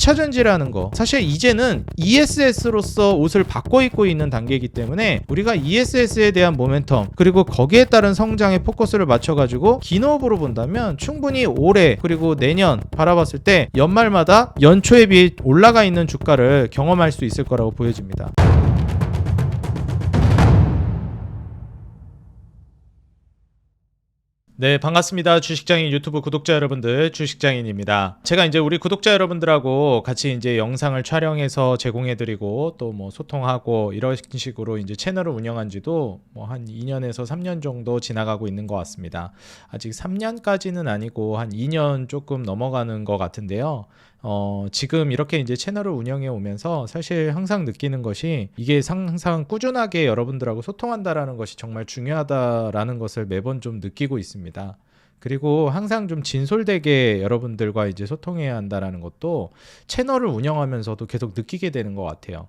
2차 전지라는 거 사실 이제는 ESS로서 옷을 바꿔 입고 있는 단계이기 때문에 우리가 ESS에 대한 모멘텀 그리고 거기에 따른 성장에 포커스를 맞춰가지고 기노업으로 본다면 충분히 올해 그리고 내년 바라봤을 때 연말마다 연초에 비해 올라가 있는 주가를 경험할 수 있을 거라고 보여집니다. 네, 반갑습니다. 주식장인 유튜브 구독자 여러분들, 주식장인입니다. 제가 이제 우리 구독자 여러분들하고 같이 이제 영상을 촬영해서 제공해드리고 또 뭐 소통하고 이런 식으로 이제 채널을 운영한 지도 뭐 한 2년에서 3년 정도 지나가고 있는 것 같습니다. 아직 3년까지는 아니고 한 2년 조금 넘어가는 것 같은데요. 어, 지금 이렇게 이제 채널을 운영해 오면서 사실 항상 느끼는 것이 이게 항상 꾸준하게 여러분들하고 소통한다라는 것이 정말 중요하다라는 것을 매번 좀 느끼고 있습니다. 그리고 항상 좀 진솔되게 여러분들과 이제 소통해야 한다라는 것도 채널을 운영하면서도 계속 느끼게 되는 것 같아요.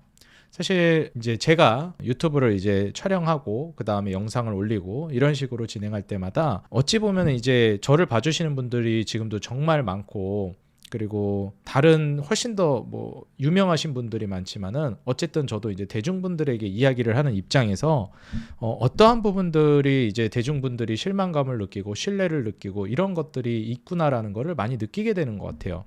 사실 이제 제가 유튜브를 이제 촬영하고 그 다음에 영상을 올리고 이런 식으로 진행할 때마다 어찌 보면 이제 저를 봐주시는 분들이 지금도 정말 많고 그리고 다른 훨씬 더 뭐 유명하신 분들이 많지만은 어쨌든 저도 이제 대중분들에게 이야기를 하는 입장에서 어, 어떠한 부분들이 이제 대중분들이 실망감을 느끼고 신뢰를 느끼고 이런 것들이 있구나라는 거를 많이 느끼게 되는 것 같아요.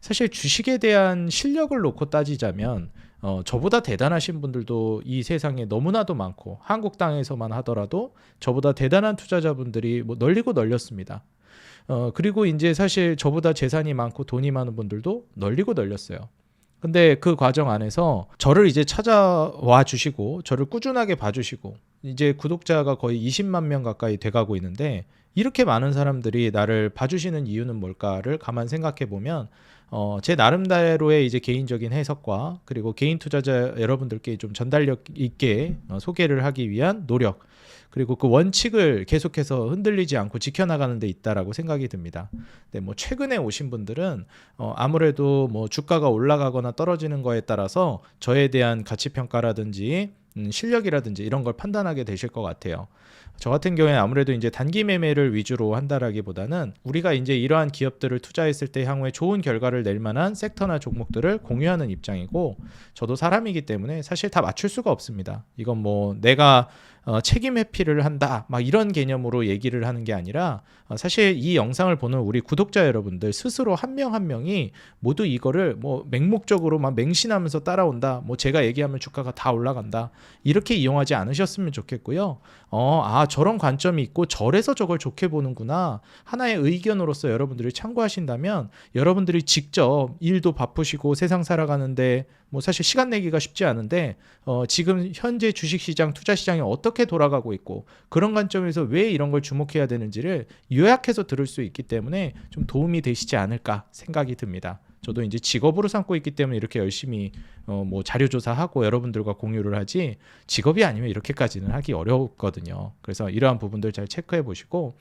사실 주식에 대한 실력을 놓고 따지자면 어, 저보다 대단하신 분들도 이 세상에 너무나도 많고 한국 땅에서만 하더라도 저보다 대단한 투자자분들이 뭐 널리고 널렸습니다. 어, 그리고 이제 사실 저보다 재산이 많고 돈이 많은 분들도 널리고 널렸어요. 근데 그 과정 안에서 저를 이제 찾아와 주시고 저를 꾸준하게 봐주시고 이제 구독자가 거의 20만 명 가까이 돼가고 있는데 이렇게 많은 사람들이 나를 봐주시는 이유는 뭘까를 가만 생각해 보면 어, 제 나름대로의 이제 개인적인 해석과 그리고 개인 투자자 여러분들께 좀 전달력 있게 어, 소개를 하기 위한 노력 그리고 그 원칙을 계속해서 흔들리지 않고 지켜나가는 데 있다라고 생각이 듭니다. 네, 뭐 최근에 오신 분들은 어, 아무래도 뭐 주가가 올라가거나 떨어지는 거에 따라서 저에 대한 가치 평가라든지 음, 실력이라든지 이런 걸 판단하게 되실 것 같아요. 저 같은 경우에 아무래도 이제 단기 매매를 위주로 한다라기보다는 우리가 이제 이러한 기업들을 투자했을 때 향후에 좋은 결과를 낼 만한 섹터나 종목들을 공유하는 입장이고 저도 사람이기 때문에 사실 다 맞출 수가 없습니다. 이건 뭐 내가 어, 책임 회피를 한다. 막 이런 개념으로 얘기를 하는 게 아니라 어, 사실 이 영상을 보는 우리 구독자 여러분들 스스로 한명한 명이 모두 이거를 뭐 맹목적으로 막 맹신하면서 따라온다. 뭐 제가 얘기하면 주가가 다 올라간다. 이렇게 이용하지 않으셨으면 좋겠고요. 어 아 저런 관점이 있고 저래서 저걸 좋게 보는구나. 하나의 의견으로서 여러분들이 참고하신다면 여러분들이 직접 일도 바쁘시고 세상 살아가는데 뭐 사실 시간 내기가 쉽지 않은데 어 지금 현재 주식시장 투자시장이 어떻게 돌아가고 있고 그런 관점에서 왜 이런 걸 주목해야 되는지를 요약해서 들을 수 있기 때문에 좀 도움이 되시지 않을까 생각이 듭니다. 저도 이제 직업으로 삼고 있기 때문에 이렇게 열심히 어 뭐 자료 조사하고 여러분들과 공유를 하지 직업이 아니면 이렇게까지는 하기 어렵거든요. 그래서 이러한 부분들 잘 체크해 보시고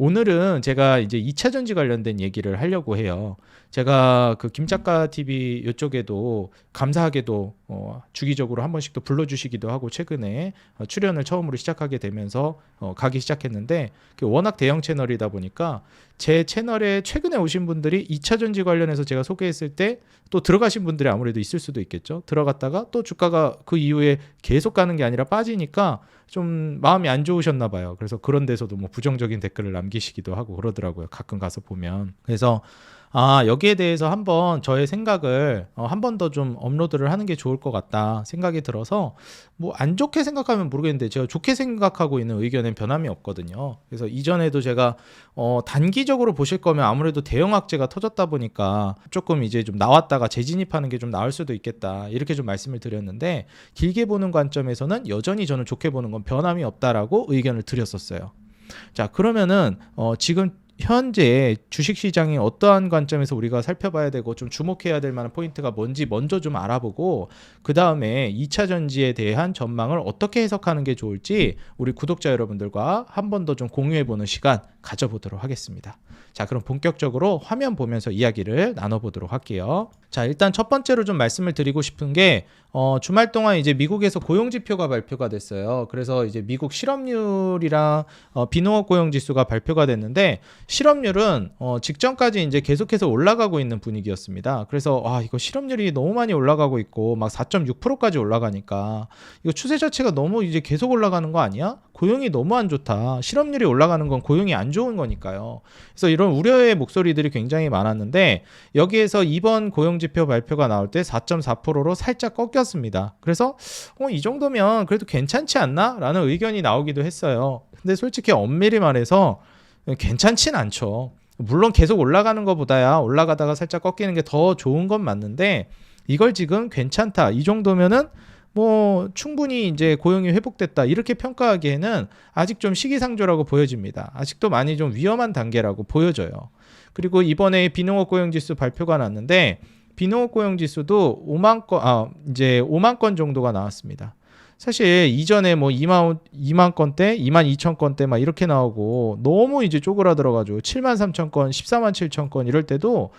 오늘은 제가 이제 2차 전지 관련된 얘기를 하려고 해요. 제가 그 김작가 TV 이쪽에도 감사하게도 어, 주기적으로 한 번씩 또 불러주시기도 하고 최근에 어, 출연을 처음으로 시작하게 되면서 어, 가기 시작했는데 그 워낙 대형 채널이다 보니까 제 채널에 최근에 오신 분들이 2차 전지 관련해서 제가 소개했을 때 또 들어가신 분들이 아무래도 있을 수도 있겠죠. 들어갔다가 또 주가가 그 이후에 계속 가는 게 아니라 빠지니까 좀 마음이 안 좋으셨나 봐요. 그래서 그런 데서도 뭐 부정적인 댓글을 남기시기도 하고 그러더라고요. 가끔 가서 보면. 그래서 아, 여기에 대해서 한번 저의 생각을 어, 한번 더 좀 업로드를 하는 게 좋을 것 같다 생각이 들어서 뭐 안 좋게 생각하면 모르겠는데 제가 좋게 생각하고 있는 의견엔 변함이 없거든요. 그래서 이전에도 제가 어, 단기적으로 보실 거면 아무래도 대형 악재가 터졌다 보니까 조금 이제 좀 나왔다가 재진입하는 게 좀 나을 수도 있겠다 이렇게 좀 말씀을 드렸는데 길게 보는 관점에서는 여전히 저는 좋게 보는 건 변함이 없다라고 의견을 드렸었어요. 자 그러면은 어, 지금 현재 주식시장이 어떠한 관점에서 우리가 살펴봐야 되고 좀 주목해야 될 만한 포인트가 뭔지 먼저 좀 알아보고 그 다음에 2차 전지에 대한 전망을 어떻게 해석하는 게 좋을지 우리 구독자 여러분들과 한 번 더 좀 공유해보는 시간 가져보도록 하겠습니다. 자, 그럼 본격적으로 화면 보면서 이야기를 나눠보도록 할게요. 자, 일단 첫 번째로 좀 말씀을 드리고 싶은 게 어, 주말 동안 이제 미국에서 고용 지표가 발표가 됐어요. 그래서 이제 미국 실업률이랑 어, 비농업 고용 지수가 발표가 됐는데 실업률은 어, 직전까지 이제 계속해서 올라가고 있는 분위기였습니다. 그래서 아, 이거 실업률이 너무 많이 올라가고 있고 막 4.6%까지 올라가니까 이거 추세 자체가 너무 이제 계속 올라가는 거 아니야? 고용이 너무 안 좋다. 실업률이 올라가는 건 고용이 안 좋은 거니까요. 그래서 이런 우려의 목소리들이 굉장히 많았는데 여기에서 이번 고용 지표 발표가 나올 때 4.4%로 살짝 꺾였습니다. 그래서 어, 이 정도면 그래도 괜찮지 않나? 라는 의견이 나오기도 했어요. 근데 솔직히 엄밀히 말해서 괜찮진 않죠. 물론 계속 올라가는 것보다야 올라가다가 살짝 꺾이는 게 더 좋은 건 맞는데 이걸 지금 괜찮다. 이 정도면은 뭐 충분히 이제 고용이 회복됐다 이렇게 평가하기에는 아직 좀 시기상조라고 보여집니다. 아직도 많이 좀 위험한 단계라고 보여져요. 그리고 이번에 비농업 고용 지수 발표가 났는데 비농업 고용 지수도 5만 건, 아 이제 5만 건 정도가 나왔습니다. 사실 이전에 뭐 2만 2만 건대, 2만 2천 건대 막 이렇게 나오고 너무 이제 쪼그라들어가지고 7만 3천 건, 14만 7천 건 이럴 때도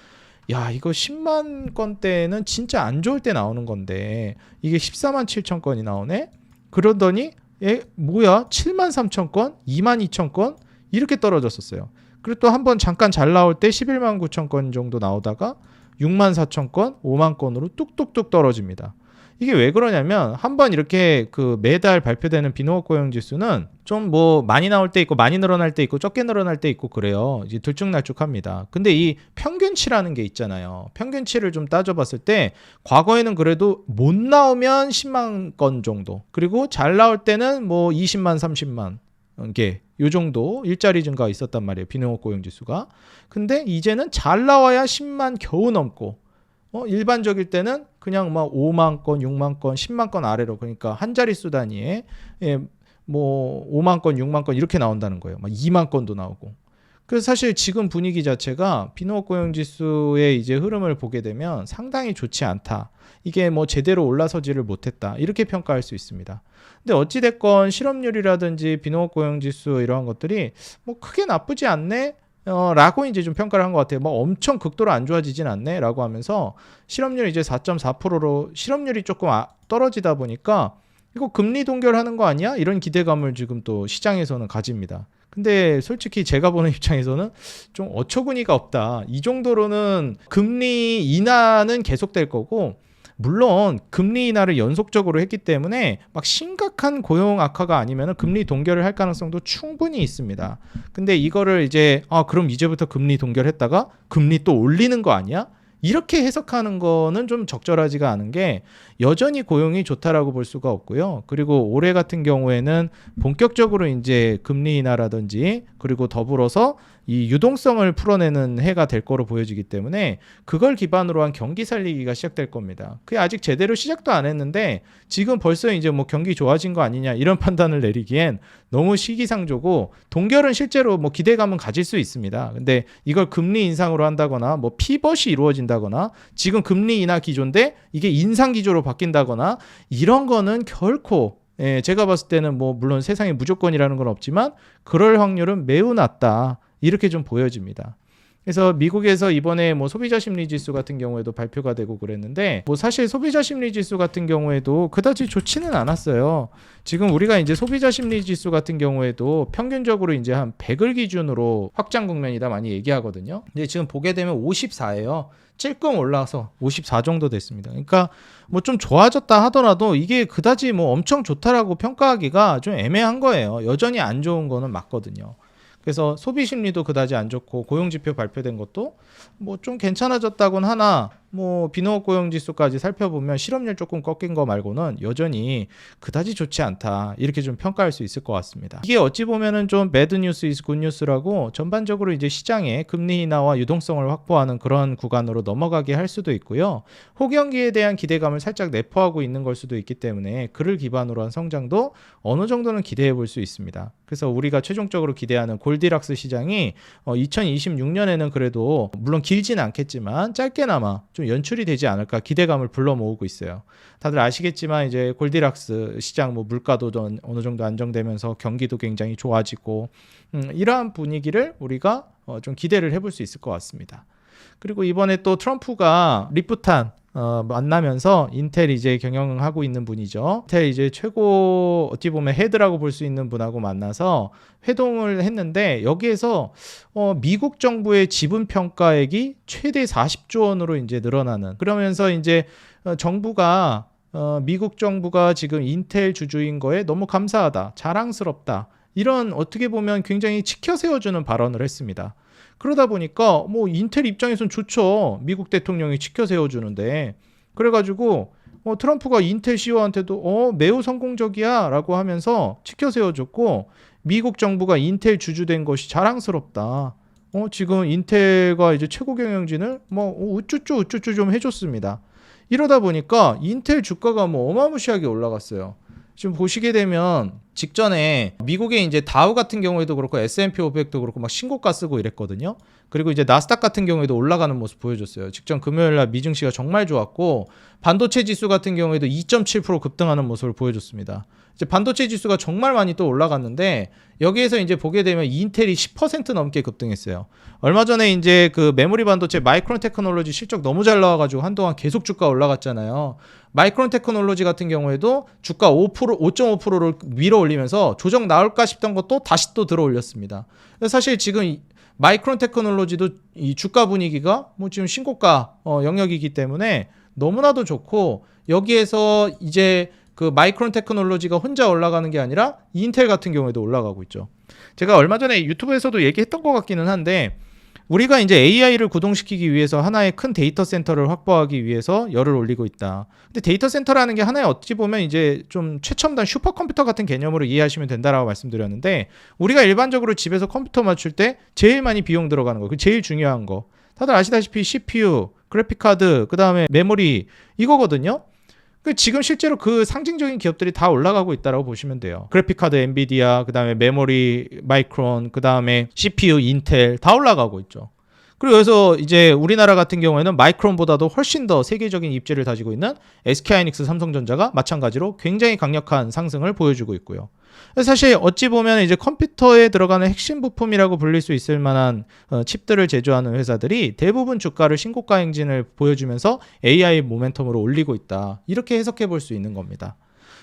야 이거 10만 건대는 진짜 안 좋을 때 나오는 건데 이게 14만 7천 건이 나오네. 그러더니 에 뭐야 7만 3천 건, 2만 2천 건 이렇게 떨어졌었어요. 그리고 또 한 번 잠깐 잘 나올 때 11만 9천 건 정도 나오다가 6만 4천 건, 5만 건으로 뚝뚝뚝 떨어집니다. 이게 왜 그러냐면 한번 이렇게 그 매달 발표되는 비농업 고용 지수는 좀 뭐 많이 나올 때 있고 많이 늘어날 때 있고 적게 늘어날 때 있고 그래요. 이제 들쭉날쭉합니다. 근데 이 평균치라는 게 있잖아요. 평균치를 좀 따져봤을 때 과거에는 그래도 못 나오면 10만 건 정도 그리고 잘 나올 때는 뭐 20만 30만 개, 요 정도 일자리 증가가 있었단 말이에요. 비농업 고용 지수가. 근데 이제는 잘 나와야 10만 겨우 넘고, 어, 일반적일 때는 그냥 막 5만 건, 6만 건, 10만 건 아래로 그러니까 한 자릿수 단위에 예, 뭐 5만 건, 6만 건 이렇게 나온다는 거예요. 막 2만 건도 나오고. 그래서 사실 지금 분위기 자체가 비농업 고용 지수의 이제 흐름을 보게 되면 상당히 좋지 않다. 이게 뭐 제대로 올라서지를 못했다. 이렇게 평가할 수 있습니다. 근데 어찌됐건 실업률이라든지 비농업 고용 지수 이러한 것들이 뭐 크게 나쁘지 않네. 어, 라고 이제 좀 평가를 한 것 같아요. 뭐 엄청 극도로 안 좋아지진 않네. 라고 하면서 실업률 이제 4.4%로 실업률이 조금 아, 떨어지다 보니까 이거 금리 동결하는 거 아니야? 이런 기대감을 지금 또 시장에서는 가집니다. 근데 솔직히 제가 보는 입장에서는 좀 어처구니가 없다. 이 정도로는 금리 인하는 계속될 거고 물론 금리 인하를 연속적으로 했기 때문에 막 심각한 고용 악화가 아니면 금리 동결을 할 가능성도 충분히 있습니다. 근데 이거를 이제 아 그럼 이제부터 금리 동결했다가 금리 또 올리는 거 아니야? 이렇게 해석하는 거는 좀 적절하지가 않은 게 여전히 고용이 좋다라고 볼 수가 없고요. 그리고 올해 같은 경우에는 본격적으로 이제 금리 인하라든지 그리고 더불어서 이 유동성을 풀어내는 해가 될 거로 보여지기 때문에 그걸 기반으로 한 경기 살리기가 시작될 겁니다. 그게 아직 제대로 시작도 안 했는데 지금 벌써 이제 뭐 경기 좋아진 거 아니냐 이런 판단을 내리기엔 너무 시기상조고 동결은 실제로 뭐 기대감은 가질 수 있습니다. 근데 이걸 금리 인상으로 한다거나 뭐 피벗이 이루어진다거나 지금 금리 인하 기조인데 이게 인상 기조로 바뀐다거나 이런 거는 결코 예, 제가 봤을 때는 뭐 물론 세상에 무조건이라는 건 없지만 그럴 확률은 매우 낮다. 이렇게 좀 보여집니다. 그래서 미국에서 이번에 뭐 소비자 심리 지수 같은 경우에도 발표가 되고 그랬는데 뭐 사실 소비자 심리 지수 같은 경우에도 그다지 좋지는 않았어요. 지금 우리가 이제 소비자 심리 지수 같은 경우에도 평균적으로 이제 한 100을 기준으로 확장 국면이다 많이 얘기하거든요. 근데 지금 보게 되면 54예요. 찔끔 올라서 54 정도 됐습니다. 그러니까 뭐 좀 좋아졌다 하더라도 이게 그다지 뭐 엄청 좋다라고 평가하기가 좀 애매한 거예요. 여전히 안 좋은 거는 맞거든요. 그래서 소비 심리도 그다지 안 좋고 고용 지표 발표된 것도 뭐 좀 괜찮아졌다곤 하나 뭐 비농업 고용 지수까지 살펴보면 실업률 조금 꺾인 거 말고는 여전히 그다지 좋지 않다 이렇게 좀 평가할 수 있을 것 같습니다. 이게 어찌 보면은 좀 배드 뉴스 이스 굿 뉴스라고 전반적으로 이제 시장에 금리 인하와 유동성을 확보하는 그런 구간으로 넘어가게 할 수도 있고요. 호경기에 대한 기대감을 살짝 내포하고 있는 걸 수도 있기 때문에 그를 기반으로 한 성장도 어느 정도는 기대해 볼 수 있습니다. 그래서 우리가 최종적으로 기대하는 골디락스 시장이 어 2026년에는 그래도 물론 길지는 않겠지만 짧게나마 좀 연출이 되지 않을까 기대감을 불러 모으고 있어요. 다들 아시겠지만 이제 골디락스 시장 뭐 물가도 좀 어느 정도 안정되면서 경기도 굉장히 좋아지고 음, 이러한 분위기를 우리가 어, 좀 기대를 해볼 수 있을 것 같습니다. 그리고 이번에 또 트럼프가 리프탄 어, 만나면서 인텔 이제 경영하고 있는 분이죠. 인텔 이제 최고 어찌 보면 헤드라고 볼 수 있는 분하고 만나서 회동을 했는데 여기에서 어, 미국 정부의 지분 평가액이 최대 40조 원으로 이제 늘어나는 그러면서 이제 어, 정부가 어, 미국 정부가 지금 인텔 주주인 거에 너무 감사하다, 자랑스럽다. 이런 어떻게 보면 굉장히 치켜 세워주는 발언을 했습니다. 그러다 보니까 뭐 인텔 입장에선 좋죠. 미국 대통령이 치켜 세워주는데 그래가지고 어, 트럼프가 인텔 CEO한테도 어, 매우 성공적이야 라고 하면서 치켜 세워줬고 미국 정부가 인텔 주주된 것이 자랑스럽다. 어, 지금 인텔과 이제 최고 경영진을 뭐 우쭈쭈 우쭈쭈 좀 해줬습니다. 이러다 보니까 인텔 주가가 뭐 어마무시하게 올라갔어요. 지금 보시게 되면 직전에 미국의 이제 다우 같은 경우에도 그렇고 S&P 500도 그렇고 막 신고가 쓰고 이랬거든요. 그리고 이제 나스닥 같은 경우에도 올라가는 모습 보여줬어요. 직전 금요일 날 미증시가 정말 좋았고 반도체 지수 같은 경우에도 2.7% 급등하는 모습을 보여줬습니다. 이제 반도체 지수가 정말 많이 또 올라갔는데 여기에서 이제 보게 되면 인텔이 10% 넘게 급등했어요. 얼마 전에 이제 그 메모리 반도체 마이크론 테크놀로지 실적 너무 잘 나와가지고 한동안 계속 주가 올라갔잖아요. 마이크론 테크놀로지 같은 경우에도 주가 5% 5.5%를 밀어 올리면서 조정 나올까 싶던 것도 다시 또 들어 올렸습니다. 사실 지금 이 마이크론 테크놀로지도 이 주가 분위기가 뭐 지금 신고가 어, 영역이기 때문에 너무나도 좋고 여기에서 이제 그 마이크론 테크놀로지가 혼자 올라가는 게 아니라 인텔 같은 경우에도 올라가고 있죠. 제가 얼마 전에 유튜브에서도 얘기했던 것 같기는 한데 우리가 이제 AI를 구동시키기 위해서 하나의 큰 데이터 센터를 확보하기 위해서 열을 올리고 있다. 근데 데이터 센터라는 게 하나의 어찌 보면 이제 좀 최첨단 슈퍼컴퓨터 같은 개념으로 이해하시면 된다라고 말씀드렸는데 우리가 일반적으로 집에서 컴퓨터 맞출 때 제일 많이 비용 들어가는 거, 그 제일 중요한 거. 다들 아시다시피 CPU, 그래픽 카드, 그 다음에 메모리 이거거든요. 그 지금 실제로 그 상징적인 기업들이 다 올라가고 있다라고 보시면 돼요. 그래픽 카드 엔비디아, 그다음에 메모리 마이크론, 그다음에 CPU 인텔 다 올라가고 있죠. 그리고 여기서 이제 우리나라 같은 경우에는 마이크론보다도 훨씬 더 세계적인 입지를 다지고 있는 SK하이닉스 삼성전자가 마찬가지로 굉장히 강력한 상승을 보여주고 있고요. 사실 어찌 보면 이제 컴퓨터에 들어가는 핵심 부품이라고 불릴 수 있을 만한 어, 칩들을 제조하는 회사들이 대부분 주가를 신고가 행진을 보여주면서 AI 모멘텀으로 올리고 있다. 이렇게 해석해 볼 수 있는 겁니다.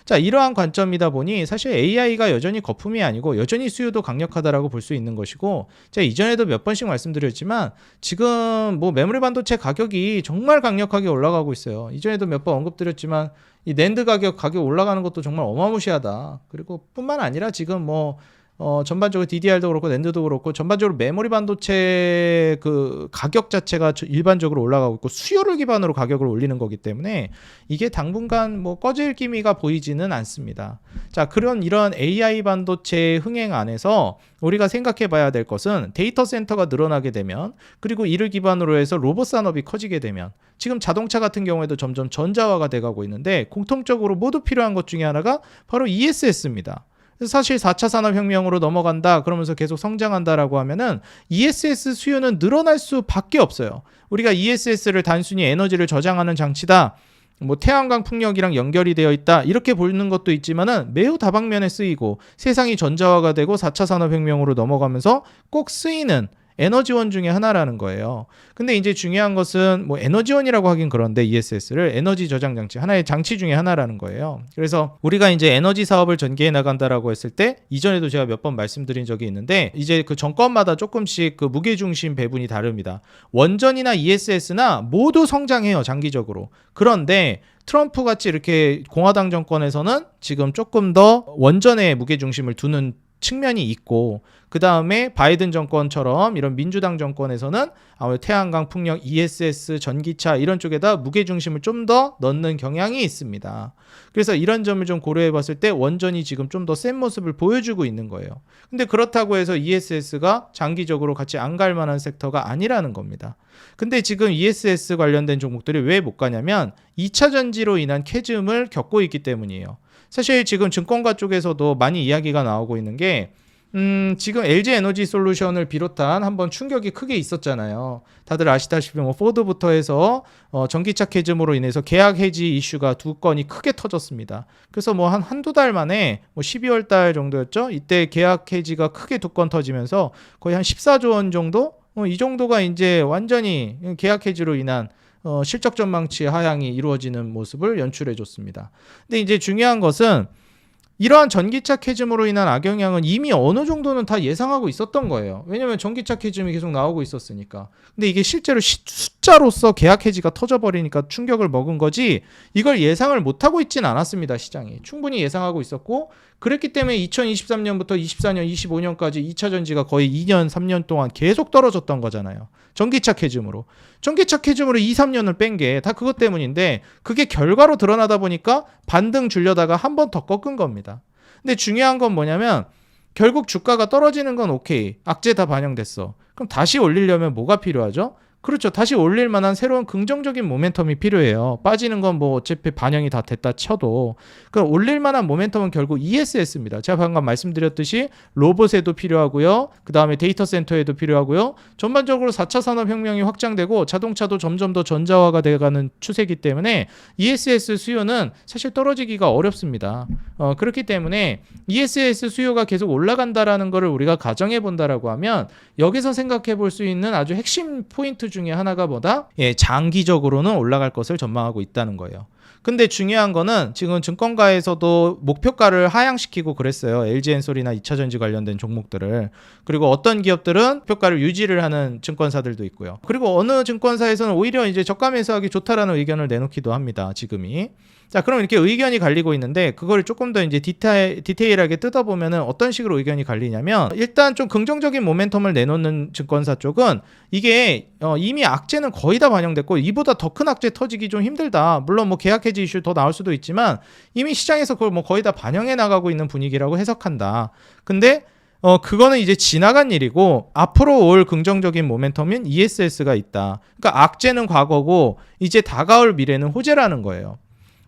자, 이러한 관점이다 보니 사실 AI가 여전히 거품이 아니고 여전히 수요도 강력하다라고 볼 수 있는 것이고 제가 이전에도 몇 번씩 말씀드렸지만 지금 뭐 메모리 반도체 가격이 정말 강력하게 올라가고 있어요. 이전에도 몇 번 언급드렸지만 이 낸드 가격 가격 올라가는 것도 정말 어마무시하다. 그리고 뿐만 아니라 지금 뭐 어, 전반적으로 DDR도 그렇고 낸드도 그렇고 전반적으로 메모리 반도체 그 가격 자체가 저- 일반적으로 올라가고 있고 수요를 기반으로 가격을 올리는 거기 때문에 이게 당분간 뭐 꺼질 기미가 보이지는 않습니다. 자, 그런 이런 AI 반도체 흥행 안에서 우리가 생각해 봐야 될 것은 데이터 센터가 늘어나게 되면 그리고 이를 기반으로 해서 로봇 산업이 커지게 되면 지금 자동차 같은 경우에도 점점 전자화가 돼 가고 있는데 공통적으로 모두 필요한 것 중에 하나가 바로 ESS입니다. 사실 4차 산업혁명으로 넘어간다 그러면서 계속 성장한다라고 하면은 ESS 수요는 늘어날 수밖에 없어요. 우리가 ESS를 단순히 에너지를 저장하는 장치다. 뭐 태양광 풍력이랑 연결이 되어 있다 이렇게 보는 것도 있지만은 매우 다방면에 쓰이고 세상이 전자화가 되고 4차 산업혁명으로 넘어가면서 꼭 쓰이는 에너지원 중에 하나라는 거예요. 근데 이제 중요한 것은 뭐 에너지원이라고 하긴 그런데 ESS를 에너지 저장 장치 하나의 장치 중에 하나라는 거예요. 그래서 우리가 이제 에너지 사업을 전개해 나간다라고 했을 때 이전에도 제가 몇 번 말씀드린 적이 있는데 이제 그 정권마다 조금씩 그 무게 중심 배분이 다릅니다. 원전이나 ESS나 모두 성장해요 장기적으로. 그런데 트럼프 같이 이렇게 공화당 정권에서는 지금 조금 더 원전에 무게 중심을 두는 측면이 있고 그 다음에 바이든 정권처럼 이런 민주당 정권에서는 아무래도 태양광 풍력, ESS, 전기차 이런 쪽에다 무게 중심을 좀 더 넣는 경향이 있습니다. 그래서 이런 점을 좀 고려해 봤을 때 원전이 지금 좀 더 센 모습을 보여주고 있는 거예요. 근데 그렇다고 해서 ESS가 장기적으로 같이 안 갈 만한 섹터가 아니라는 겁니다. 근데 지금 ESS 관련된 종목들이 왜 못 가냐면 2차 전지로 인한 캐즘을 겪고 있기 때문이에요. 사실 지금 증권가 쪽에서도 많이 이야기가 나오고 있는 게 음, 지금 LG 에너지 솔루션을 비롯한 한번 충격이 크게 있었잖아요. 다들 아시다시피 뭐 포드부터 해서 어, 전기차 캐즘으로 인해서 계약 해지 이슈가 두 건이 크게 터졌습니다. 그래서 뭐 한 한두 달 만에 뭐 12월 달 정도였죠. 이때 계약 해지가 크게 두 건 터지면서 거의 한 14조 원 정도 어, 이 정도가 이제 완전히 계약 해지로 인한 어, 실적 전망치 하향이 이루어지는 모습을 연출해 줬습니다. 근데 이제 중요한 것은 이러한 전기차 캐즘으로 인한 악영향은 이미 어느 정도는 다 예상하고 있었던 거예요. 왜냐하면 전기차 캐즘이 계속 나오고 있었으니까. 근데 이게 실제로 시- 숫자로서 계약 해지가 터져버리니까 충격을 먹은 거지 이걸 예상을 못하고 있진 않았습니다. 시장이. 충분히 예상하고 있었고 그랬기 때문에 2023년부터 24년, 25년까지 2차 전지가 거의 2년, 3년 동안 계속 떨어졌던 거잖아요. 전기차 캐즘으로. 전기차 캐즘으로 2, 3년을 뺀 게 다 그것 때문인데 그게 결과로 드러나다 보니까 반등 줄려다가 한 번 더 꺾은 겁니다. 근데 중요한 건 뭐냐면 결국 주가가 떨어지는 건 오케이. 악재 다 반영됐어. 그럼 다시 올리려면 뭐가 필요하죠? 그렇죠. 다시 올릴 만한 새로운 긍정적인 모멘텀이 필요해요. 빠지는 건 뭐 어차피 반영이 다 됐다 쳐도. 그럼 올릴 만한 모멘텀은 결국 ESS입니다. 제가 방금 말씀드렸듯이 로봇에도 필요하고요. 그 다음에 데이터 센터에도 필요하고요. 전반적으로 4차 산업 혁명이 확장되고 자동차도 점점 더 전자화가 돼 가는 추세이기 때문에 ESS 수요는 사실 떨어지기가 어렵습니다. 어, 그렇기 때문에 ESS 수요가 계속 올라간다라는 것을 우리가 가정해 본다라고 하면 여기서 생각해 볼 수 있는 아주 핵심 포인트 중에 하나가 뭐다? 예, 장기적으로는 올라갈 것을 전망하고 있다는 거예요. 근데 중요한 거는 지금 증권가에서도 목표가를 하향시키고 그랬어요. LG엔솔이나 2차전지 관련된 종목들을. 그리고 어떤 기업들은 목표가를 유지를 하는 증권사들도 있고요. 그리고 어느 증권사에서는 오히려 이제 저가 매수하기 좋다라는 의견을 내놓기도 합니다. 지금이. 자, 그럼 이렇게 의견이 갈리고 있는데 그걸 조금 더 이제 디테일, 디테일하게 뜯어보면은 어떤 식으로 의견이 갈리냐면 일단 좀 긍정적인 모멘텀을 내놓는 증권사 쪽은 이게 어, 이미 악재는 거의 다 반영됐고 이보다 더 큰 악재 터지기 좀 힘들다. 물론 뭐 계약 해지 이슈 더 나올 수도 있지만 이미 시장에서 그걸 뭐 거의 다 반영해 나가고 있는 분위기라고 해석한다. 근데 어 그거는 이제 지나간 일이고 앞으로 올 긍정적인 모멘텀인 ESS가 있다. 그러니까 악재는 과거고 이제 다가올 미래는 호재라는 거예요.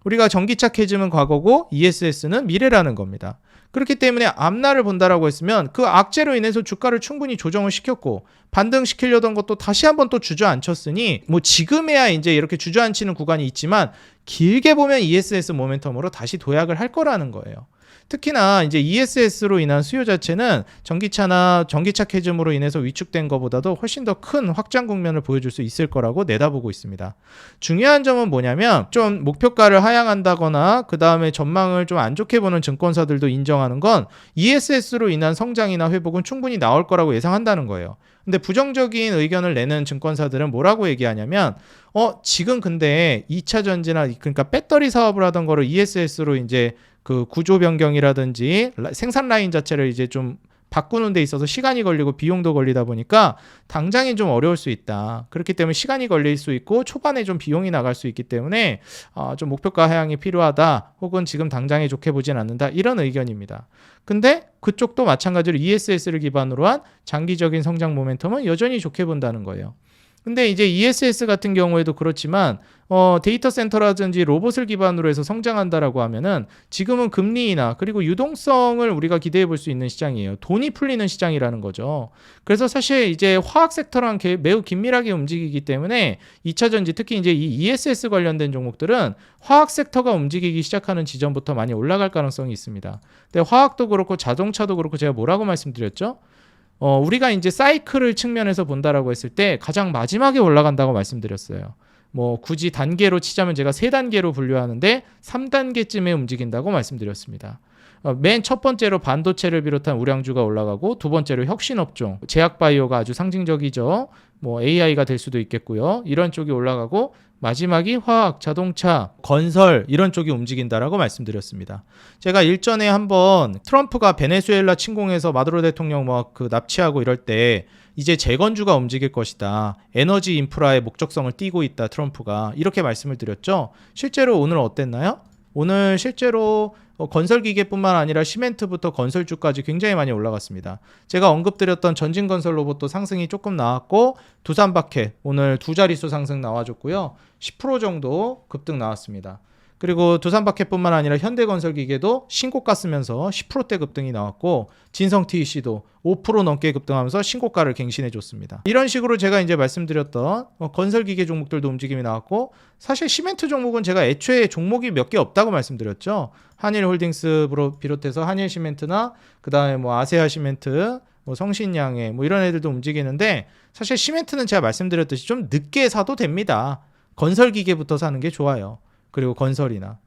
우리가 전기차 캐즘은 과거고 ESS는 미래라는 겁니다. 그렇기 때문에 앞날을 본다라고 했으면 그 악재로 인해서 주가를 충분히 조정을 시켰고 반등시키려던 것도 다시 한번 또 주저앉혔으니 뭐 지금에야 이제 이렇게 주저앉히는 구간이 있지만 길게 보면 ESS 모멘텀으로 다시 도약을 할 거라는 거예요. 특히나 이제 ESS로 인한 수요 자체는 전기차나 전기차 캐즘으로 인해서 위축된 것보다도 훨씬 더 큰 확장 국면을 보여줄 수 있을 거라고 내다보고 있습니다. 중요한 점은 뭐냐면 좀 목표가를 하향한다거나 그 다음에 전망을 좀 안 좋게 보는 증권사들도 인정하는 건 ESS로 인한 성장이나 회복은 충분히 나올 거라고 예상한다는 거예요. 근데 부정적인 의견을 내는 증권사들은 뭐라고 얘기하냐면 어 지금 근데 2차 전지나 그러니까 배터리 사업을 하던 거를 ESS로 이제 그 구조 변경이라든지 라- 생산 라인 자체를 이제 좀 바꾸는 데 있어서 시간이 걸리고 비용도 걸리다 보니까 당장엔 좀 어려울 수 있다. 그렇기 때문에 시간이 걸릴 수 있고 초반에 좀 비용이 나갈 수 있기 때문에 어, 좀 목표가 하향이 필요하다. 혹은 지금 당장에 좋게 보진 않는다. 이런 의견입니다. 근데 그쪽도 마찬가지로 ESS를 기반으로 한 장기적인 성장 모멘텀은 여전히 좋게 본다는 거예요. 근데 이제 ESS 같은 경우에도 그렇지만 어, 데이터 센터라든지 로봇을 기반으로 해서 성장한다라고 하면은 지금은 금리나 그리고 유동성을 우리가 기대해 볼 수 있는 시장이에요. 돈이 풀리는 시장이라는 거죠. 그래서 사실 이제 화학 섹터랑 개- 매우 긴밀하게 움직이기 때문에 2차 전지 특히 이제 이 ESS 관련된 종목들은 화학 섹터가 움직이기 시작하는 지점부터 많이 올라갈 가능성이 있습니다. 근데 화학도 그렇고 자동차도 그렇고 제가 뭐라고 말씀드렸죠? 어, 우리가 이제 사이클을 측면에서 본다라고 했을 때 가장 마지막에 올라간다고 말씀드렸어요. 뭐 굳이 단계로 치자면 제가 세 단계로 분류하는데 3단계쯤에 움직인다고 말씀드렸습니다. 어, 맨첫 번째로 반도체를 비롯한 우량주가 올라가고 두 번째로 혁신업종, 제약바이오가 아주 상징적이죠. 뭐 AI가 될 수도 있겠고요. 이런 쪽이 올라가고 마지막이 화학, 자동차, 건설 이런 쪽이 움직인다라고 말씀드렸습니다. 제가 일전에 한번 트럼프가 베네수엘라 침공해서 마두로 대통령 뭐그 납치하고 이럴 때 이제 재건주가 움직일 것이다. 에너지 인프라의 목적성을 띠고 있다. 트럼프가 이렇게 말씀을 드렸죠. 실제로 오늘 어땠나요? 오늘 실제로 어, 건설 기계뿐만 아니라 시멘트부터 건설주까지 굉장히 많이 올라갔습니다. 제가 언급드렸던 전진건설 로봇도 상승이 조금 나왔고 두산바켓 오늘 두 자릿수 상승 나와줬고요. 10% 정도 급등 나왔습니다. 그리고 두산바켓뿐만 아니라 현대건설기계도 신고가 쓰면서 10%대 급등이 나왔고 진성 TEC도 5% 넘게 급등하면서 신고가를 갱신해 줬습니다. 이런 식으로 제가 이제 말씀드렸던 어, 건설기계 종목들도 움직임이 나왔고 사실 시멘트 종목은 제가 애초에 종목이 몇 개 없다고 말씀드렸죠. 한일홀딩스로 비롯해서 한일시멘트나 그 다음에 뭐 아세아시멘트 뭐 성신양해 뭐 이런 애들도 움직이는데 사실 시멘트는 제가 말씀드렸듯이 좀 늦게 사도 됩니다. 건설 기계부터 사는 게 좋아요. 그리고 건설이나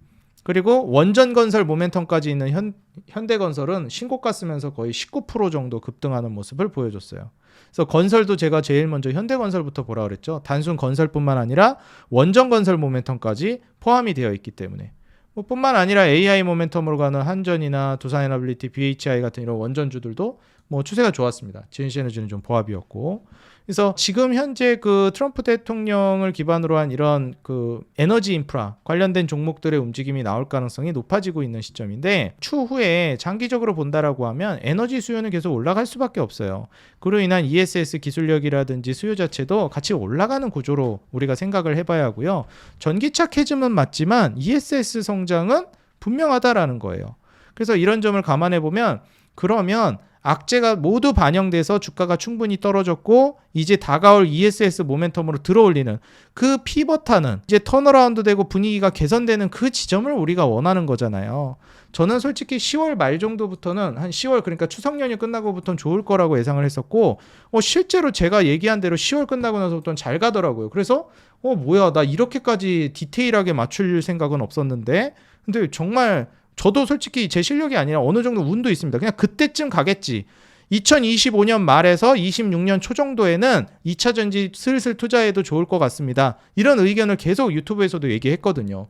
그리고 원전 건설 모멘텀까지 있는 현, 현대건설은 신고가 쓰면서 거의 19% 정도 급등하는 모습을 보여줬어요. 그래서 건설도 제가 제일 먼저 현대건설부터 보라 그랬죠. 단순 건설뿐만 아니라 원전 건설 모멘텀까지 포함이 되어 있기 때문에 뭐 뿐만 아니라 AI 모멘텀으로 가는 한전이나 두산에너빌리티, BHI 같은 이런 원전주들도 뭐 추세가 좋았습니다. GNC에너지는 좀 보합이었고. 그래서 지금 현재 그 트럼프 대통령을 기반으로 한 이런 그 에너지 인프라 관련된 종목들의 움직임이 나올 가능성이 높아지고 있는 시점인데 추후에 장기적으로 본다라고 하면 에너지 수요는 계속 올라갈 수밖에 없어요. 그로 인한 ESS 기술력이라든지 수요 자체도 같이 올라가는 구조로 우리가 생각을 해봐야 하고요. 전기차 캐즘은 맞지만 ESS 성장은 분명하다라는 거예요. 그래서 이런 점을 감안해 보면 그러면 악재가 모두 반영돼서 주가가 충분히 떨어졌고 이제 다가올 ESS 모멘텀으로 들어올리는 그 피벗하는 이제 턴어라운드 되고 분위기가 개선되는 그 지점을 우리가 원하는 거잖아요. 저는 솔직히 10월 말 정도부터는 한 10월 그러니까 추석 연휴 끝나고부터는 좋을 거라고 예상을 했었고 어 실제로 제가 얘기한 대로 10월 끝나고 나서부터는 잘 가더라고요. 그래서 어 뭐야 나 이렇게까지 디테일하게 맞출 생각은 없었는데 근데 정말 저도 솔직히 제 실력이 아니라 어느 정도 운도 있습니다. 그냥 그때쯤 가겠지. 2025년 말에서 26년 초 정도에는 2차 전지 슬슬 투자해도 좋을 것 같습니다. 이런 의견을 계속 유튜브에서도 얘기했거든요.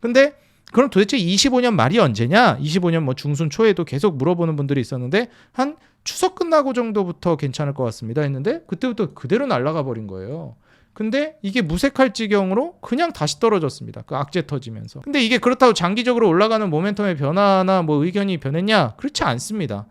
근데 그럼 도대체 25년 말이 언제냐? 25년 뭐 중순 초에도 계속 물어보는 분들이 있었는데 한 추석 끝나고 정도부터 괜찮을 것 같습니다 했는데 그때부터 그대로 날아가 버린 거예요. 근데 이게 무색할 지경으로 그냥 다시 떨어졌습니다. 그 악재 터지면서. 근데 이게 그렇다고 장기적으로 올라가는 모멘텀의 변화나 뭐 의견이 변했냐? 그렇지 않습니다.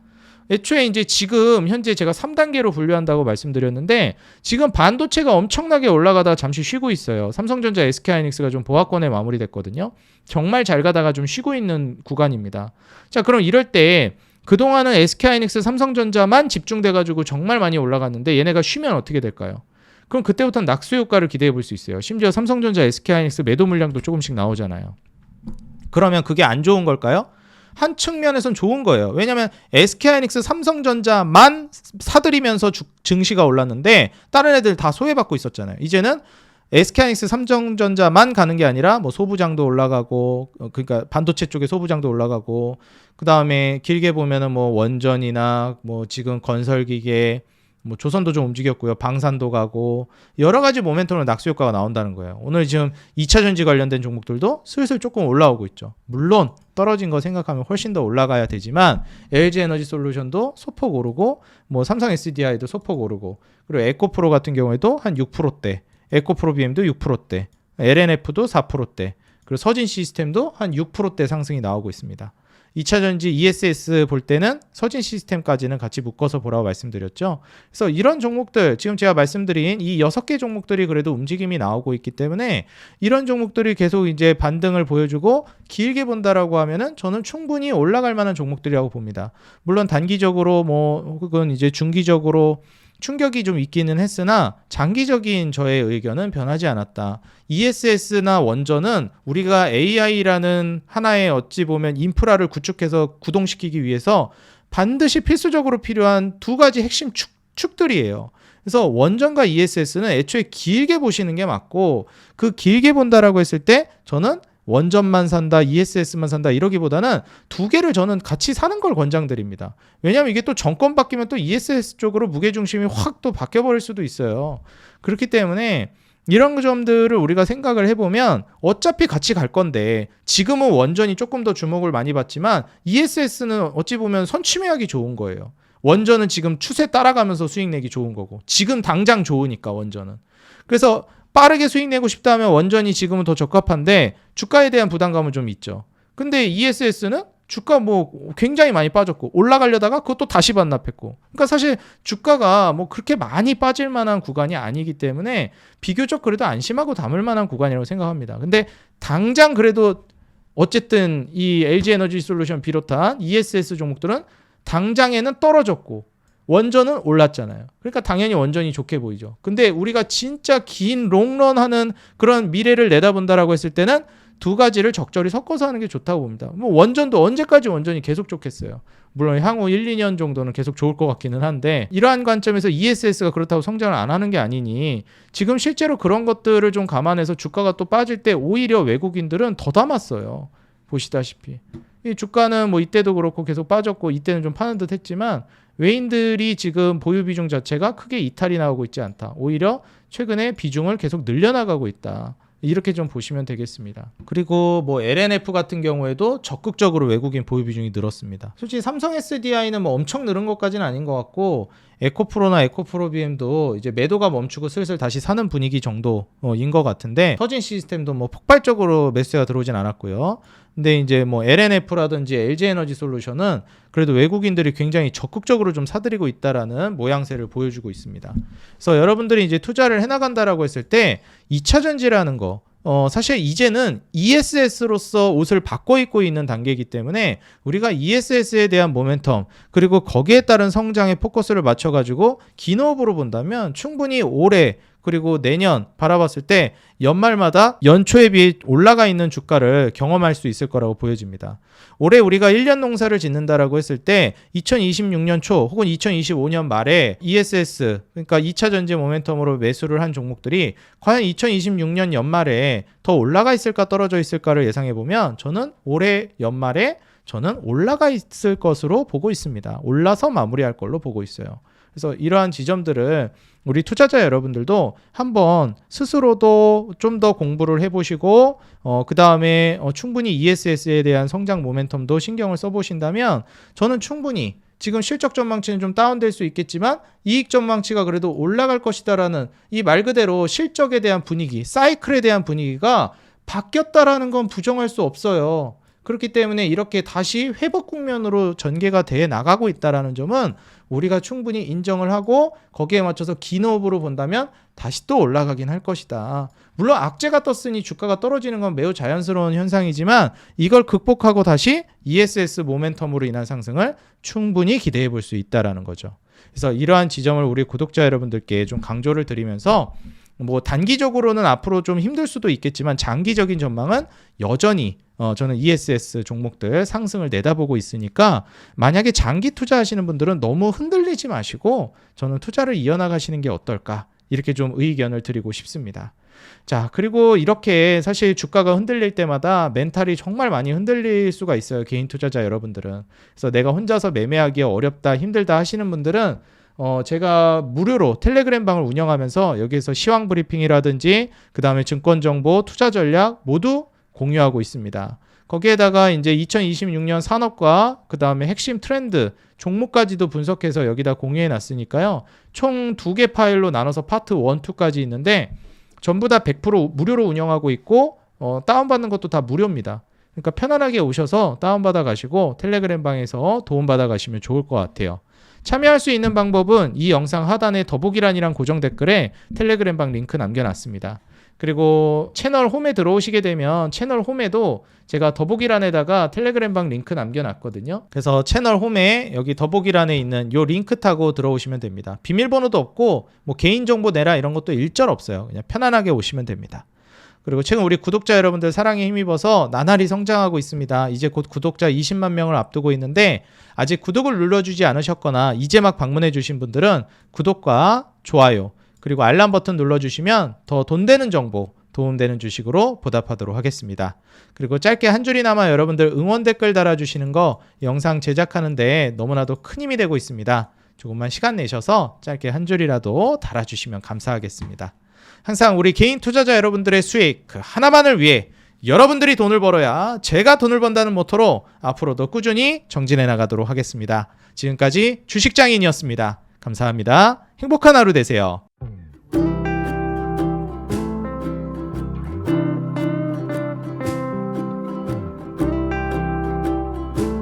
애초에 이제 지금 현재 제가 3단계로 분류한다고 말씀드렸는데 지금 반도체가 엄청나게 올라가다 잠시 쉬고 있어요. 삼성전자, SK하이닉스가 좀 보합권에 마무리됐거든요. 정말 잘 가다가 좀 쉬고 있는 구간입니다. 자, 그럼 이럴 때 그동안은 SK하이닉스, 삼성전자만 집중돼 가지고 정말 많이 올라갔는데 얘네가 쉬면 어떻게 될까요? 그럼 그때부터는 낙수 효과를 기대해 볼 수 있어요. 심지어 삼성전자, SK하이닉스 매도 물량도 조금씩 나오잖아요. 그러면 그게 안 좋은 걸까요? 한 측면에선 좋은 거예요. 왜냐하면 SK하이닉스, 삼성전자만 사들이면서 주, 증시가 올랐는데 다른 애들 다 소외받고 있었잖아요. 이제는 SK하이닉스, 삼성전자만 가는 게 아니라 뭐 소부장도 올라가고 어, 그러니까 반도체 쪽에 소부장도 올라가고 그 다음에 길게 보면은 뭐 원전이나 뭐 지금 건설 기계 뭐 조선도 좀 움직였고요. 방산도 가고 여러 가지 모멘텀으로 낙수 효과가 나온다는 거예요. 오늘 지금 2차 전지 관련된 종목들도 슬슬 조금 올라오고 있죠. 물론 떨어진 거 생각하면 훨씬 더 올라가야 되지만 LG 에너지 솔루션도 소폭 오르고 뭐 삼성 SDI도 소폭 오르고 그리고 에코프로 같은 경우에도 한 6%대, 에코프로 BM도 6%대, LNF도 4%대, 그리고 서진 시스템도 한 6%대 상승이 나오고 있습니다. 2차 전지 ESS 볼 때는 서진 시스템까지는 같이 묶어서 보라고 말씀드렸죠. 그래서 이런 종목들 지금 제가 말씀드린 이 여섯 개 종목들이 그래도 움직임이 나오고 있기 때문에 이런 종목들이 계속 이제 반등을 보여주고 길게 본다라고 하면은 저는 충분히 올라갈 만한 종목들이라고 봅니다. 물론 단기적으로 뭐 혹은 이제 중기적으로 충격이 좀 있기는 했으나 장기적인 저의 의견은 변하지 않았다. ESS나 원전은 우리가 AI라는 하나의 어찌 보면 인프라를 구축해서 구동시키기 위해서 반드시 필수적으로 필요한 두 가지 핵심 축, 축들이에요. 그래서 원전과 ESS는 애초에 길게 보시는 게 맞고 그 길게 본다라고 했을 때 저는 원전만 산다, ESS만 산다 이러기보다는 두 개를 저는 같이 사는 걸 권장드립니다. 왜냐하면 이게 또 정권 바뀌면 또 ESS 쪽으로 무게 중심이 확 또 바뀌어 버릴 수도 있어요. 그렇기 때문에 이런 점들을 우리가 생각을 해보면 어차피 같이 갈 건데 지금은 원전이 조금 더 주목을 많이 받지만 ESS는 어찌 보면 선취매하기 좋은 거예요. 원전은 지금 추세 따라가면서 수익 내기 좋은 거고 지금 당장 좋으니까 원전은. 그래서 빠르게 수익 내고 싶다면 원전이 지금은 더 적합한데 주가에 대한 부담감은 좀 있죠. 근데 ESS는 주가 뭐 굉장히 많이 빠졌고 올라가려다가 그것도 다시 반납했고 그러니까 사실 주가가 뭐 그렇게 많이 빠질 만한 구간이 아니기 때문에 비교적 그래도 안심하고 담을 만한 구간이라고 생각합니다. 근데 당장 그래도 어쨌든 이 LG 에너지 솔루션 비롯한 ESS 종목들은 당장에는 떨어졌고 원전은 올랐잖아요. 그러니까 당연히 원전이 좋게 보이죠. 근데 우리가 진짜 긴 롱런 하는 그런 미래를 내다본다라고 했을 때는 두 가지를 적절히 섞어서 하는 게 좋다고 봅니다. 뭐 원전도 언제까지 원전이 계속 좋겠어요. 물론 향후 1, 2년 정도는 계속 좋을 것 같기는 한데 이러한 관점에서 ESS가 그렇다고 성장을 안 하는 게 아니니 지금 실제로 그런 것들을 좀 감안해서 주가가 또 빠질 때 오히려 외국인들은 더 담았어요. 보시다시피 이 주가는 뭐 이때도 그렇고 계속 빠졌고 이때는 좀 파는 듯 했지만 외인들이 지금 보유 비중 자체가 크게 이탈이 나오고 있지 않다. 오히려 최근에 비중을 계속 늘려나가고 있다. 이렇게 좀 보시면 되겠습니다. 그리고 뭐 LNF 같은 경우에도 적극적으로 외국인 보유 비중이 늘었습니다. 솔직히 삼성 SDI는 뭐 엄청 늘은 것까지는 아닌 것 같고 에코프로나 에코프로 BM도 이제 매도가 멈추고 슬슬 다시 사는 분위기 정도인 것 같은데 터진 시스템도 뭐 폭발적으로 매수가 들어오진 않았고요. 근데 이제 뭐 LNF라든지 LG 에너지 솔루션은 그래도 외국인들이 굉장히 적극적으로 좀 사들이고 있다라는 모양새를 보여주고 있습니다. 그래서 여러분들이 이제 투자를 해나간다라고 했을 때 2차 전지라는 거 어, 사실 이제는 ESS로서 옷을 바꿔 입고 있는 단계이기 때문에 우리가 ESS에 대한 모멘텀 그리고 거기에 따른 성장에 포커스를 맞춰가지고 기노업으로 본다면 충분히 올해 그리고 내년 바라봤을 때 연말마다 연초에 비해 올라가 있는 주가를 경험할 수 있을 거라고 보여집니다. 올해 우리가 1년 농사를 짓는다라고 했을 때 2026년 초 혹은 2025년 말에 ESS 그러니까 2차 전지 모멘텀으로 매수를 한 종목들이 과연 2026년 연말에 더 올라가 있을까 떨어져 있을까를 예상해 보면 저는 올해 연말에 저는 올라가 있을 것으로 보고 있습니다. 올라서 마무리할 걸로 보고 있어요. 그래서 이러한 지점들을 우리 투자자 여러분들도 한번 스스로도 좀 더 공부를 해보시고 어, 그 다음에 어, 충분히 ESS에 대한 성장 모멘텀도 신경을 써보신다면 저는 충분히 지금 실적 전망치는 좀 다운될 수 있겠지만 이익 전망치가 그래도 올라갈 것이다라는 이 말 그대로 실적에 대한 분위기, 사이클에 대한 분위기가 바뀌었다라는 건 부정할 수 없어요. 그렇기 때문에 이렇게 다시 회복 국면으로 전개가 돼 나가고 있다라는 점은 우리가 충분히 인정을 하고 거기에 맞춰서 기노업으로 본다면 다시 또 올라가긴 할 것이다. 물론 악재가 떴으니 주가가 떨어지는 건 매우 자연스러운 현상이지만 이걸 극복하고 다시 ESS 모멘텀으로 인한 상승을 충분히 기대해 볼 수 있다라는 거죠. 그래서 이러한 지점을 우리 구독자 여러분들께 좀 강조를 드리면서 뭐 단기적으로는 앞으로 좀 힘들 수도 있겠지만 장기적인 전망은 여전히 어 저는 ESS 종목들 상승을 내다보고 있으니까 만약에 장기 투자하시는 분들은 너무 흔들리지 마시고 저는 투자를 이어나가시는 게 어떨까 이렇게 좀 의견을 드리고 싶습니다. 자, 그리고 이렇게 사실 주가가 흔들릴 때마다 멘탈이 정말 많이 흔들릴 수가 있어요. 개인 투자자 여러분들은. 그래서 내가 혼자서 매매하기 어렵다, 힘들다 하시는 분들은 어, 제가 무료로 텔레그램 방을 운영하면서 여기에서 시황 브리핑이라든지 그 다음에 증권 정보, 투자 전략 모두 공유하고 있습니다. 거기에다가 이제 2026년 산업과 그 다음에 핵심 트렌드 종목까지도 분석해서 여기다 공유해 놨으니까요. 총 두 개 파일로 나눠서 파트 1, 2까지 있는데 전부 다 100% 무료로 운영하고 있고 어, 다운받는 것도 다 무료입니다. 그러니까 편안하게 오셔서 다운받아 가시고 텔레그램 방에서 도움받아 가시면 좋을 것 같아요. 참여할 수 있는 방법은 이 영상 하단에 더보기란이랑 고정 댓글에 텔레그램 방 링크 남겨놨습니다. 그리고 채널 홈에 들어오시게 되면 채널 홈에도 제가 더보기란에다가 텔레그램 방 링크 남겨놨거든요. 그래서 채널 홈에 여기 더보기란에 있는 요 링크 타고 들어오시면 됩니다. 비밀번호도 없고 뭐 개인정보 내라 이런 것도 일절 없어요. 그냥 편안하게 오시면 됩니다. 그리고 최근 우리 구독자 여러분들 사랑에 힘입어서 나날이 성장하고 있습니다. 이제 곧 구독자 20만 명을 앞두고 있는데 아직 구독을 눌러주지 않으셨거나 이제 막 방문해 주신 분들은 구독과 좋아요 그리고 알람 버튼 눌러주시면 더 돈 되는 정보 도움되는 주식으로 보답하도록 하겠습니다. 그리고 짧게 한 줄이나마 여러분들 응원 댓글 달아주시는 거 영상 제작하는데 너무나도 큰 힘이 되고 있습니다. 조금만 시간 내셔서 짧게 한 줄이라도 달아주시면 감사하겠습니다. 항상 우리 개인 투자자 여러분들의 수익 그 하나만을 위해 여러분들이 돈을 벌어야 제가 돈을 번다는 모토로 앞으로도 꾸준히 정진해 나가도록 하겠습니다. 지금까지 주식장인이었습니다. 감사합니다. 행복한 하루 되세요.